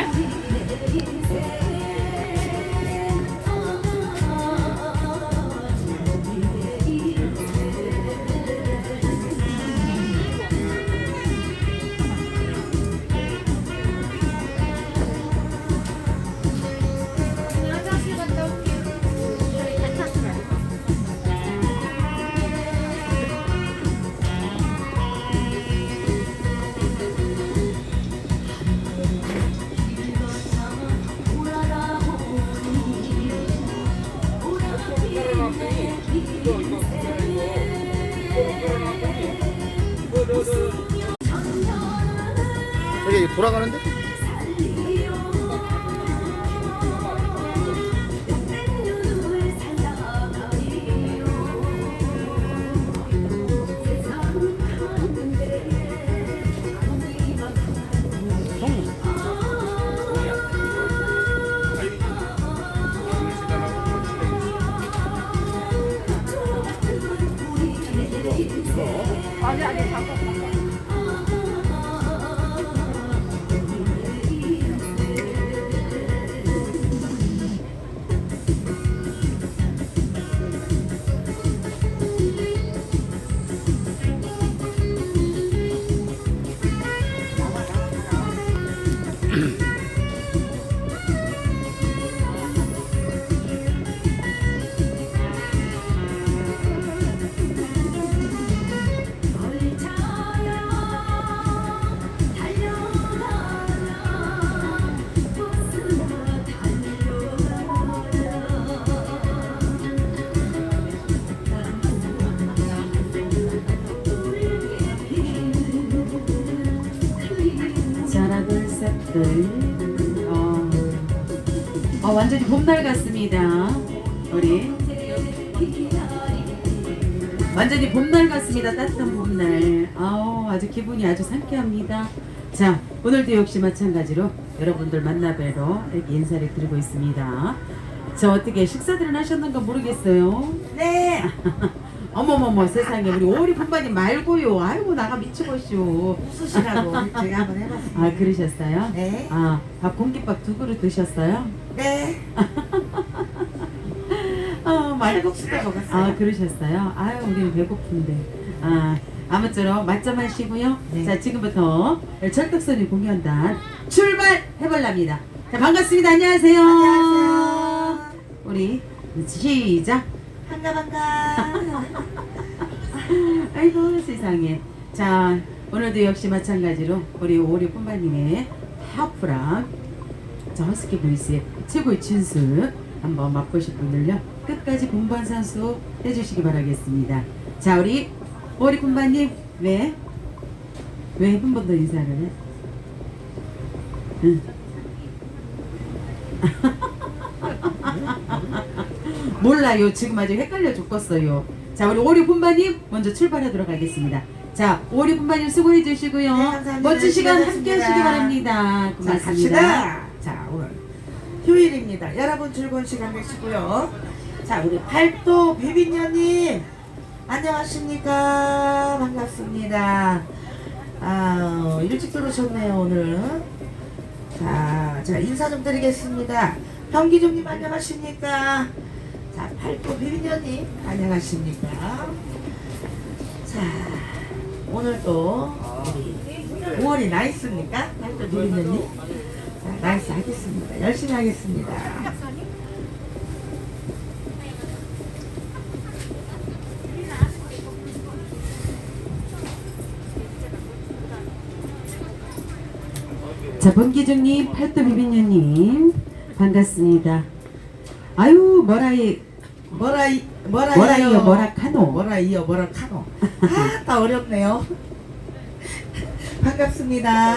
Gracias. 돌아가는데? 하나 둘셋둘 어, 어, 완전히 봄날 같습니다. 우리. 완전히 봄날 같습니다. 따뜻한 봄날. 아우 아주 기분이 아주 상쾌합니다. 자 오늘도 역시 마찬가지로 여러분들 만나뵈러 이렇게 인사를 드리고 있습니다. 자 어떻게 식사들은 하셨는가 모르겠어요? 네. 어머머머 세상에 우리 오리 분반이 말고요 아이고 나가 미치겠쇼 웃으시라고 제가 한번 해봤습니다. 아 그러셨어요? 네. 아, 밥 공깃밥 두 그릇 드셨어요? 네. 아, 말국수도 먹었어요. 아, 그러셨어요? 아유, 우리는 배고픈데. 아, 아무쪼록 맛점 하시고요. 네. 자, 지금부터 철떡소리 공연단 출발해볼랍니다. 자, 반갑습니다. 안녕하세요. 안녕하세요. 우리 시작. 반가 반가. 아이고, 세상에. 자, 오늘도 역시 마찬가지로 우리 오리 뿜바님의 하프랑 저 허스키 보이스의 최고의 진수 한번 맛보실 분들요 끝까지 공부한 산수 해주시기 바라겠습니다. 자 우리 오리 뿜바님 왜? 왜 한 번 더 인사를 해? 응. 몰라요. 지금 아주 헷갈려 죽겠어요. 자, 우리 오리 분바님 먼저 출발하도록 하겠습니다. 자, 오리 분바님 수고해 주시고요. 네, 감사합니다. 멋진 시간 함께. 하시기 바랍니다. 자 고맙습니다. 갑시다. 자 오늘 휴일입니다. 여러분 즐거운 시간 되시고요. 자 우리 팔도 비빈녀님 안녕하십니까 반갑습니다. 아 일찍 들어오셨네요 오늘. 자, 자 인사 좀 드리겠습니다. 경기종님 안녕하십니까? 자 팔도 비빈녀님 안녕하십니까? 자 오늘 또 우리 5월이 나있습니까? 팔도 비빈녀님. 자, 나이스 하겠습니다. 열심히 하겠습니다. 자, 번기중님, 팔도 비비녀님 반갑습니다. 아유, 뭐라이, 뭐라 이 뭐라 뭐라이요, 이요? 뭐라 카노. 뭐라 이요? 뭐라 카노? 아다 어렵네요. 반갑습니다